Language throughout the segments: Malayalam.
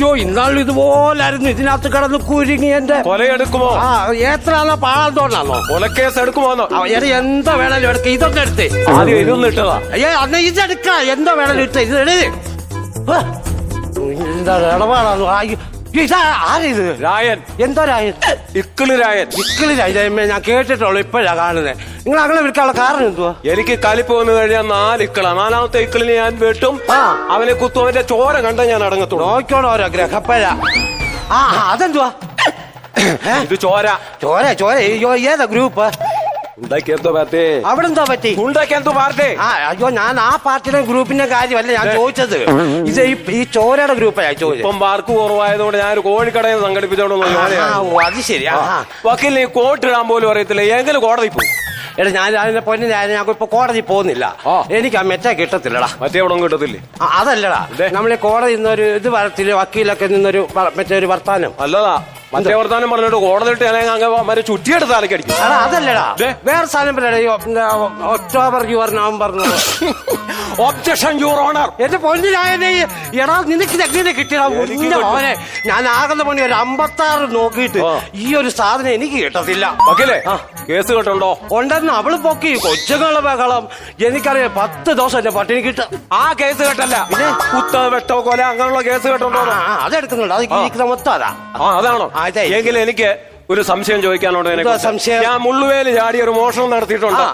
അയ്യോ ഇന്നാളും ഇതുപോലായിരുന്നു. ഇതിനകത്ത് കിടന്ന് കുരുങ്ങി എന്റെ കൊലയെടുക്കുമോ? ആ എത്രയാണോ പാളം തോന്നാണോ കൊലക്കേസ് എടുക്കുമോന്നോ? എടാ എന്താ വേണേലും എടുക്ക. ഇതൊക്കെ എടുത്തേ. ആദ്യം ഇതൊന്നും ഇട്ടതാ. അയ്യോ അന്ന് ഇതെടുക്ക. എന്താ വേണേലും ഇട്ടേ ഇത് എടു. ഇടപാടാണോ? ഇതാ ആരിത്? രായൻ. എന്തോ രായൻ? ഇക്കിളി രായൻ. ഇക്കിളി രാജമ്മേ ഞാൻ കേട്ടിട്ടുള്ളൂ ഇപ്പോഴാ കാണുന്നത് നിങ്ങൾ അങ്ങനെ വിളിക്കാനുള്ള കാരണം എന്തുവാ? എനിക്ക് കലിപ്പ് വന്നു കഴിഞ്ഞാൽ നാല് ഇക്കിളാ നാലാമത്തെ ഇക്കിളിനെ ഞാൻ വെട്ടും. അവനെ കുത്തും. അവന്റെ ചോര കണ്ട ഞാൻ അടങ്ങത്തുള്ളൂ. നോക്കണോ ഓരോ ഗ്രഹപ്പഴ. ആ ആ, അതെന്തുവാ? ഇത് ചോര. ചോര ചോര. അയ്യോ ഏതാ ഗ്രൂപ്പ്? ഉണ്ടാക്കി എന്തോ പാർട്ടി? അവിടെ എന്താ പറ്റി? ഉണ്ടാക്കി എന്തോ പാർട്ടി? ആ അയ്യോ ഞാൻ ആ പാർട്ടിയുടെ ഗ്രൂപ്പിന്റെ കാര്യമല്ല ഞാൻ ചോദിച്ചത്. ഇത് ഈ- ഈ ചോരയുടെ ഗ്രൂപ്പായി ചോദിച്ചത് ഇപ്പം മാർക്ക് കുറവായതുകൊണ്ട് ഞാൻ ഒരു കോഴിക്കടയിൽ സംഘടിപ്പിച്ചോളൂ സംഘടിപ്പിച്ചോണ്ടെന്ന് ആ, ഓ, അത് ശരി ആ, ആ. വക്കീലിന് ഈ കോട്ട് ഇടാൻ പോലും അറിയത്തില്ല. എങ്കിലും കോടതി പോകും എടാ ഞാൻ അതിന്റെ പൊന്നു ഞാൻ ഞാൻ ഇപ്പൊ കോടതി പോകുന്നില്ല. ആ. എനിക്ക് ആ മെച്ച കിട്ടത്തില്ലടാ. മറ്റേ അവിടെ കിട്ടത്തില്ലേ? ആ, അതല്ലടാ. ഇതേ? നമ്മളെ കോടതി നിന്നൊരു ഇത് വരത്തില്ല വക്കീലൊക്കെ നിന്നൊരു വ- മറ്റേ ഒരു വർത്താനം. അല്ലതാ മറ്റേ വർത്താനം പറഞ്ഞിട്ട് കോടതി ഇട്ട് അല്ലെങ്കിൽ അങ്ങ് മറ്റേ ചുറ്റിയെടുത്ത് അലക്കടിക്കും അതല്ലടാ. ദേ? വേറെ സാധനം പറയടാ ഈ O- October your November objection your honour എന്റെ പൊന്നിലായതേ എടാ നിനക്ക് എങ്ങനെ കിട്ടിയടാ? മോനെ ഞാൻ ആകുന്ന പണി ഒരു അമ്പത്താറ് നോക്കിയിട്ട് ഈ ഒരു സാധനം എനിക്ക് കിട്ടത്തില്ല. വക്കീലേ കേസ് കേട്ടുണ്ടോ? ഉണ്ടെന്ന് അവൾ പൊക്കി കൊച്ചുങ്ങളെ ബഹളം. എനിക്കറിയാം പത്ത് ദിവസം എന്റെ പട്ടിണി കിട്ട. ആ കേസ് കേട്ടല്ല. കുത്ത വെട്ടോ കൊല അങ്ങനെയുള്ള കേസ് കേട്ടുണ്ടോ? അതെടുക്കുന്നുണ്ട്. അത് മൊത്തം അതാ. അതാണോ. എങ്കിൽ എനിക്ക് ഒരു സംശയം ചോദിക്കാനുണ്ട്. സംശയം? ഞാൻ മുള്ളുവേൽ ചാടി ഒരു മോഷണം നടത്തിയിട്ടുണ്ട്.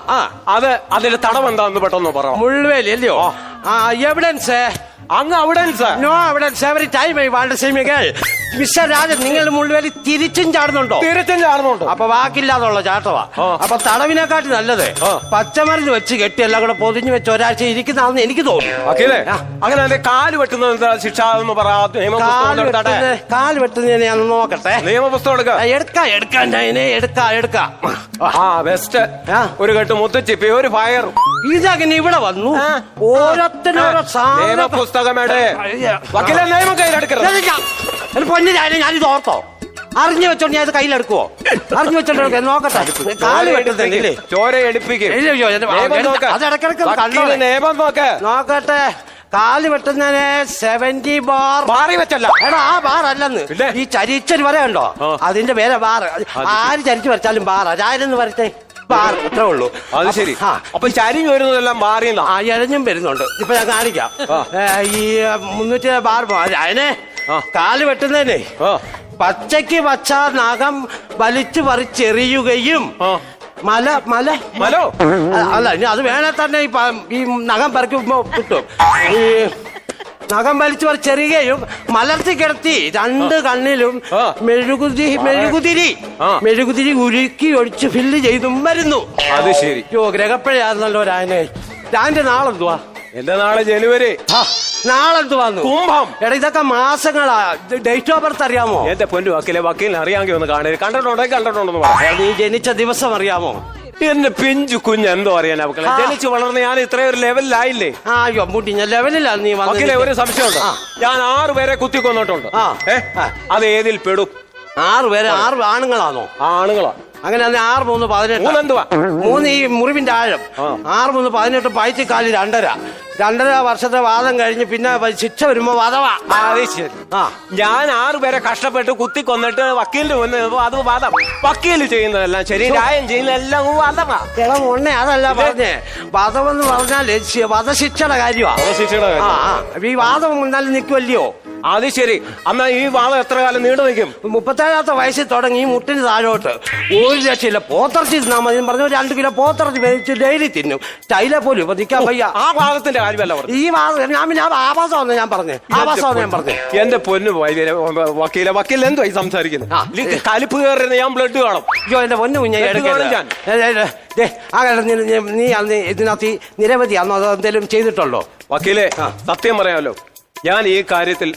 അത് അതിന്റെ തടവെന്താന്ന് പെട്ടെന്ന് പറ മുഴുവേലി അല്ലയോ ആ എവിഡൻസ് അങ്ങ് അവിടെ no evidence every time I want same mister Rajan നിങ്ങൾ മുഴുവൻ തിരിച്ചും ചാടുന്നുണ്ടോ? തിരിച്ചും ചാടുന്നുണ്ടോ. അപ്പൊ വാക്കില്ലാതുള്ള ചാട്ടവാ. അപ്പൊ തടവിനെക്കാട്ടി നല്ലത്. പച്ചമരുന്ന് വെച്ച് കെട്ടി എല്ലാം കൂടെ പൊതിഞ്ഞു വെച്ച് ഒരാഴ്ച ഇരിക്കുന്നതാണെന്ന് എനിക്ക് തോന്നുന്നു. അങ്ങനെ കാൽ വെട്ടുന്നത് എന്താ ശിക്ഷ എന്ന് പറ നിയമപുസ്തകം കാൽ വെട്ടുന്നതിനെ ഞാൻ നോക്കട്ടെ. നിയമപുസ്തകം എടുക്കാം. എടുക്കാം എടുക്കാം എടുക്കാം. ആ ബെസ്റ്റ് ആ. ഒരു കെട്ട് മുത്തച്ചിപ്പി ഒരു ഫയർ ഇതങ്ങനെ ഇവിടെ വന്നു. ഓരോരുത്തരോരോ സാധനം. നിയമപുസ്തകമേടെ. അയ്യ. വക്കീലെ നിയമം കയ്യിലെടുക്കരുത്. എടുക്കാം. ഒരു പൊന്നു ഞാനും ഞാനിത് ഓർത്തോ. അറിഞ്ഞു വെച്ചോണ്ട് ഞാൻ ഇത് കയ്യിലെടുക്കുവോ? അറിഞ്ഞു വെച്ചോണ്ട്. നോക്കട്ടെ. കാൽ വെട്ടുന്നില്ലേ ചോര എടുപ്പിക്കും. ഇല്ല, ഇല്ല, ഇത് നിയമം നോക്ക്. അത് ഇടയ്ക്കിടയ്ക്ക് ഒന്ന് വക്കീൽ കണ്ടോളെ. നിയമം നോക്ക്. നോക്കട്ടെ. കാൽ വെട്ടുന്നതിന് സെവന്റി ബാർ മാറി വെച്ചല്ല. എടാ ആ ബാർ അല്ലെന്ന്. പിന്നെ? ഈ ചരിച്ചൊരു വരയുണ്ടോ ആ. അതിന്റെ പേരെ ബാർ ആര് ചരിച്ചു വരച്ചാലും ബാർ അതായിരുന്നു വരട്ടെ ബാർ അത്രേ ഉള്ളൂ. അത് ശരി. ആ. അപ്പൊ ചരിഞ്ഞു വരുന്നതെല്ലാം മാറിയെന്നാ? ആ ഇഴഞ്ഞും വരുന്നുണ്ട്. ഇപ്പൊ ഞാൻ കാണിക്കാം. ആ. ഏ, ഈ മുന്നൂറ്റി ബാർ അതിനെ ആ. കാൽ വെട്ടുന്നതിനെ ആ. പച്ചയ്ക്ക് പച്ച നഖം വലിച്ചു പറിച്ചെറിയുകയും ആ. മല മല. മലോ? അല്ല ഇനി അത് വേണേ തന്നെ ഈ നഖം പറിക്കുമ്പോ കിട്ടും. ഈ നഖം വലിച്ചു ചെറിയയും മലർത്തി കിടത്തി രണ്ട് കണ്ണിലും. മെഴുകുതി മെഴുകുതിരി. മെഴുകുതിരി ഉരുക്കി ഒഴിച്ച് ഫില്ല് ചെയ്തും വരുന്നു. അത് ശരി. യോ ഗ്രഹപ്പഴയായിരുന്നല്ലോ രായനെ. രാന്റെ നാളെന്തുവാ? എന്റെ നാളെ ജനുവരി. ആ, വന്നു. കുംഭം. എടാ ഇതൊക്കെ മാസങ്ങളാ. ഡേറ്റ് ഓഫ് ബർത്ത് അറിയാമോ? എന്റെ പൊന്നു വക്കീലെ വക്കീലിനെ അറിയാമെങ്കിൽ ഒന്ന് കാണരുത് കണ്ടിട്ടുണ്ടോ? കണ്ടിട്ടുണ്ടോ നീ ജനിച്ച ദിവസം അറിയാമോ? എന്റെ പിഞ്ചു കുഞ്ഞ് എന്തോ അറിയാൻ മക്കളെ. ജനിച്ചു വളർന്ന് ഞാൻ ഇത്രയും ഒരു ലെവലിലായില്ലേ? ആ അയ്യോ മുട്ടി ഞാൻ ലെവലില്ല നീ വക്കീലെ ഒരു സംശയമുണ്ട്. ഞാൻ ആറ് പേരെ കുത്തി കൊന്നിട്ടുണ്ട്. അത് ഏതിൽ പെടും? ആറ് പേരെ ആറ് ആണുങ്ങളാണോ? ആണുങ്ങളാ. അങ്ങനെ അന്ന് ആറ് മൂന്ന് പതിനെട്ട്. മൂന്ന് ഈ മുറിവിന്റെ ആഴം. ആറ് മൂന്ന് പതിനെട്ട് പയറ്റിക്കാലി രണ്ടര. രണ്ടര വർഷത്തെ വാദം കഴിഞ്ഞ് പിന്നെ ശിക്ഷ വരുമ്പോ വധവാ. അത് ശരി. ആ. ഞാൻ ആറ് പേരെ കഷ്ടപ്പെട്ട് കുത്തി കൊന്നിട്ട് വക്കീലിന് വന്ന് അത് വാദം വക്കീൽ ചെയ്യുന്നതെല്ലാം ശരി രായം ചെയ്യുന്നതെല്ലാം വാദമാ എടാ മോണ്ണെ അതല്ല പറഞ്ഞേ. എന്ന് പറഞ്ഞാൽ പറഞ്ഞാൽ വധശിക്ഷയുടെ കാര്യമാണ് വധശിക്ഷയുടെ കാര്യം. ആ ആ. ഈ വാദം എന്നാലും നിൽക്കുമല്ലയോ അത് ശരി. എന്നാ ഈ വാദം എത്ര കാലം നീണ്ടു നിൽക്കും? മുപ്പത്തേഴാമത്തെ വയസ്സിൽ തുടങ്ങി ഈ മുട്ടിന് താഴോട്ട്. ഒരു രക്ഷയില്ല. പോത്തിറച്ചി തിന്നാ മതി എന്ന് പറഞ്ഞു രണ്ട് കിലോ പോത്തിറച്ചി മേടിച്ച് ഡെയിലി തിന്നും. ടൈല പോലും ഇപ്പൊ നിൽക്കാൻ വയ്യ. ആ വാദത്തിന്റെ കാര്യമല്ല പറഞ്ഞു ഈ വാദം ഞാൻ പിന്നെ ആവാസം ഞാൻ പറഞ്ഞു. ആവാസം ഞാൻ പറഞ്ഞു. എന്റെ പൊന്നു വൈദ്യരെ വക്കീല വക്കീൽ എന്തോ ഈ സംസാരിക്കുന്നത് കലിപ്പ് കയറുന്ന ഞാൻ ബ്ലഡ് കാണും. അയ്യോ എന്റെ പൊന്നു കുഞ്ഞ. നീ അന്ന് ഇതിനകത്ത് നിരവധി അന്ന് അത് എന്തെങ്കിലും ചെയ്തിട്ടുള്ളോ വക്കീലെ സത്യം പറയാമല്ലോ ഞാൻ ഈ കാര്യത്തിൽ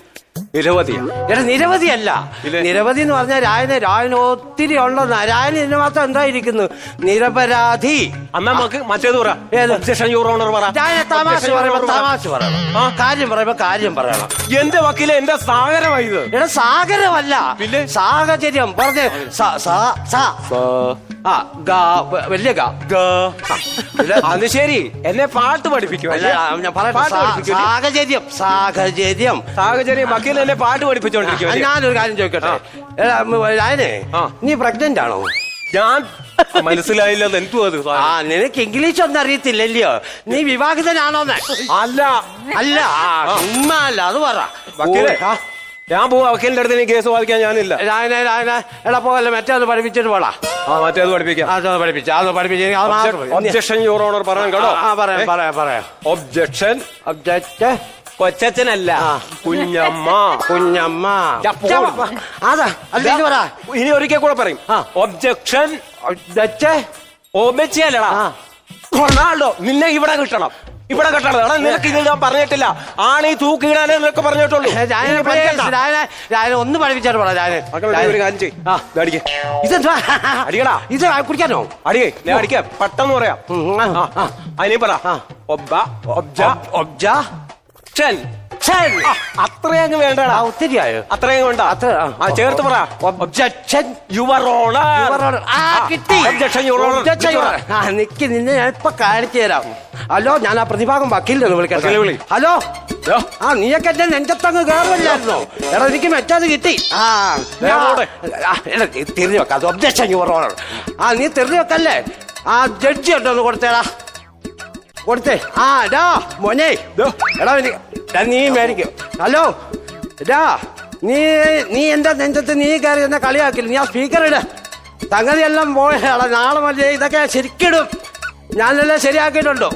നിരവധിയാണ് എടാ നിരവധിയല്ല. ഇല്ലേ? നിരവധി എന്ന് പറഞ്ഞാൽ രായന് രായന് ഒത്തിരി ഉള്ള രായന് ഇതിന് മാത്രം എന്തായിരിക്കുന്നു നിരപരാധി. അന്നാ നമുക്ക് മറ്റേത് പറ. ഏത്? ഒബ്ജക്ഷൻ യുവർ ഓണർ പറ. രായനെ തമാശ പറയുമ്പോ പറ. തമാശ പറയണം. ആ. കാര്യം പറയുമ്പോ കാര്യം പറയണം. എന്റെ വക്കീലെ എന്റെ സാഗരമായി ഇത്. എടാ സാഗരമല്ല. പിന്നെ? സാഹചര്യം. പറഞ്ഞേ. സാ സാ. സ- ആ ഗാ വ- വലിയ ഗ. ഗ. ആ, ഇത് അത് ശരി. എന്നെ പാട്ട് പഠിപ്പിക്കും അല്ല, ഞാൻ പറയട്ടെ പാട്ട് സാ- പഠിപ്പിക്കും സാഹചര്യം സാഹചര്യം. സാഹചര്യം വക്കീൽ എന്നെ പാട്ട് പഠിപ്പിച്ചോണ്ടിരിക്കും ഞാനൊരു കാര്യം ചോദിക്കട്ടെ? എടാ, ഉം, രായനെ ആ. നീ പ്രഗ്നന്റ് ആണോ? ഞാൻ മനസ്സിലായില്ല എന്തു അത്? ആ നിനക്ക് ഇംഗ്ലീഷ് ഒന്നും അറിയത്തില്ലല്ലയോ? നീ വിവാഹിതനാണോന്ന്? അല്ല. അല്ല ആ, ചുമ്മാ അല്ല അത് പറ. വക്കീലെ ഓ, ആ, ഞാൻ പോവാ വക്കീലിന്റെ അടുത്ത് കേസ് വാദിക്കാൻ ഞാനില്ല. രായനെ രായനെ എടാ പോകല്ലേ മറ്റേ അത് പഠിപ്പിച്ചിട്ട് പോടാ. ആ മറ്റേത് പഠിപ്പിക്കാം. അതൊന്ന് പഠിപ്പിച്ച അത് മാത്രം മതി. ഒബ്ജക്ഷൻ യുവർ ഓണർ പറയാൻ കേട്ടോ. ആ പറയാം പറയാം പറയാം. ഒബ്ജക്ഷൻ ഒബ്ജക്റ്റ് കൊച്ചച്ഛനല്ല. ആ. കുഞ്ഞമ്മ. കുഞ്ഞമ്മ. ചാ പോവാ. അതാ അല്ല ഇത് പറ. ഇനി ഒരിക്കൽ കൂടെ പറയും. ആ. ഒബ്ജക്ഷൻ ഒബ്ജക്റ്റ് ഓബച്ചല്ലടാ ആ. റൊണാൾഡോ നിന്നെ ഇവിടെ കിട്ടണം. ഇവിടെ കിട്ടണം എടാ നിനക്ക് ഇത് ഞാൻ പറഞ്ഞിട്ടില്ല. ആണീ തൂക്കിയിടാനേ നിനക്ക് പറഞ്ഞിട്ടുള്ളൂ. രായനെ നീ പഠിക്കണ്ട. ഒന്ന് പഠിപ്പിച്ചാട്ട് പറ ഞാൻ മക്കളെ, നീ ഒരു കാര്യം ചെയ്യ്. ആ. ഇത് അടിക്ക്. ഇതെന്താ അടിക്കടാ. ഇത് കുടിക്കാനോ? അടിയേ ഞാൻ അടിക്കാം. പെട്ടെന്ന് പറയാം. ഉം, ആ, ആ, ആ. അതിനെ പറ. ഒബ്ബ ഒബ്ജ ഒബ്ജ. ഷൻ ഷൻ. ആ, അത്രയും അങ്ങ് വേണ്ടടാ. ആ ഒത്തിരിയായോ? അത്രയും വേണ്ട. അത്ര ആ ചേർത്ത് പറ. ഒബ്ജക്ഷൻ യുവർ ഓണർ ആ കിട്ടി. Objection your honour. നിക്ക് നിന്നെ ഞാൻ ഇപ്പൊ കാണിച്ചു തരാം. ഹലോ ഞാൻ ആ പ്രതിഭാഗം വക്കീലിനെ വക്കീലിനെ വിളി. ഹലോ? ആ നീയൊക്കെ എന്റെ നെഞ്ചത്തങ്ങ് കയറില്ലായിരുന്നോ എടാ എനിക്ക് മറ്റേത് കിട്ടി. ആ തിരിഞ്ഞു വെക്കാം. ഒബ്ജക്ഷൻ യുവർ ഓണർ ആ നീ തിരിഞ്ഞു വെക്കല്ലേ? ആ ജഡ്ജി ഉണ്ടോ ഒന്ന് കൊടുത്തേടാ. കൊടുത്തേ. ആ ഡാ മോനെ. എടാ എനിക്ക് നീ മേടിക്കും. ഹലോ ഇതാ നീ നീ എന്താ നെഞ്ചത്ത് നീ കയറി എന്നെ കളിയാക്കില്ല ഞാൻ സ്പീക്കർ ഇടാ. സംഗതിയെല്ലാം പോയാ. നാളെ മതി ഇതൊക്കെ ശരിക്കിടും. ഞാനെല്ലാം ശരിയാക്കിയിട്ടുണ്ടോ?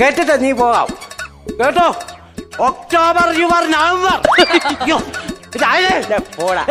കേട്ടിട്ട് നീ പോകാം. കേട്ടോ? October your November. പോടാ.